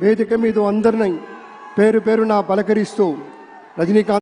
వేదిక మీద అందరిని పేరు పేరు నా పలకరిస్తూ రజనీకాంత్